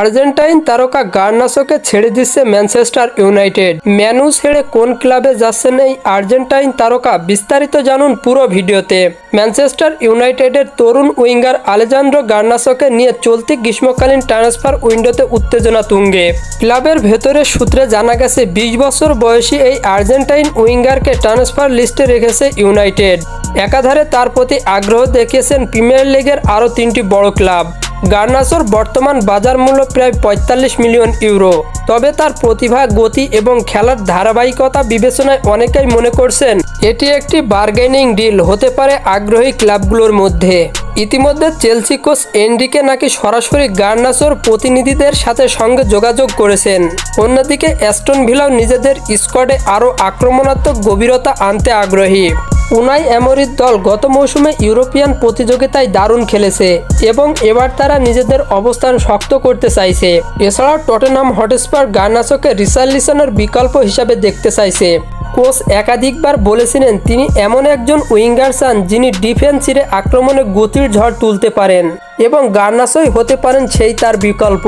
Argentine তারকা গার্নাসোকে ছেড়ে দিচ্ছে ম্যানচেস্টার ইউনাইটেড। ম্যানু ছেড়ে কোন ক্লাবে যাচ্ছেন এই আর্জেন্টাইন তারকা বিস্তারিত জানুন পুরো ভিডিওতে। ম্যানচেস্টার ইউনাইটেডের তরুণ উইঙ্গার আলেজান্দ্রো গার্নাসোকে নিয়ে চলতি গ্রীষ্মকালীন ট্রান্সফার উইন্ডোতে উত্তেজনা তুঙ্গে। ক্লাবের ভেতরে সূত্রে জানা গেছে, বিশ বছর বয়সী এই আর্জেন্টাইন উইঙ্গারকে ট্রান্সফার লিস্টে রেখেছে ইউনাইটেড। একাধারে তার প্রতি আগ্রহ দেখিয়েছেন প্রিমিয়ার লিগের আরও তিনটি বড় ক্লাব। গার্নাসোর বর্তমান বাজার মূল্য প্রায় পঁয়তাল্লিশ মিলিয়ন ইউরো। তবে তার প্রতিভা, গতি এবং খেলার ধারাবাহিকতা বিবেচনায় অনেকেই মনে করছেন, এটি একটি বার্গেনিং ডিল হতে পারে আগ্রহী ক্লাবগুলোর মধ্যে। ইতিমধ্যে চেলসি কোচ এনরিকে নাকি সরাসরি গার্নাসোর প্রতিনিধিদের সাথে সঙ্গে যোগাযোগ করেছেন। অন্যদিকে অ্যাস্টন ভিলাও নিজেদের স্কোয়াডে আরও আক্রমণাত্মক গভীরতা আনতে আগ্রহী। উনাই এমরির দল গত মৌসুমে ইউরোপিয়ান প্রতিযোগিতায় দারুণ খেলেছে এবং এবার তারা নিজেদের অবস্থান শক্ত করতে চাইছে। এছাড়াও টটেনাম হটস্পার গার্নাসকে রিসার্লিসনের বিকল্প হিসাবে দেখতে চাইছে। কোচ একাধিকবার বলেছিলেন তিনি এমন একজন উইঙ্গার চান যিনি ডিফেন্স ছিঁড়ে আক্রমণে গতির ঝড় তুলতে পারেন এবং গার্নাসই হতে পারেন সেই তার বিকল্প।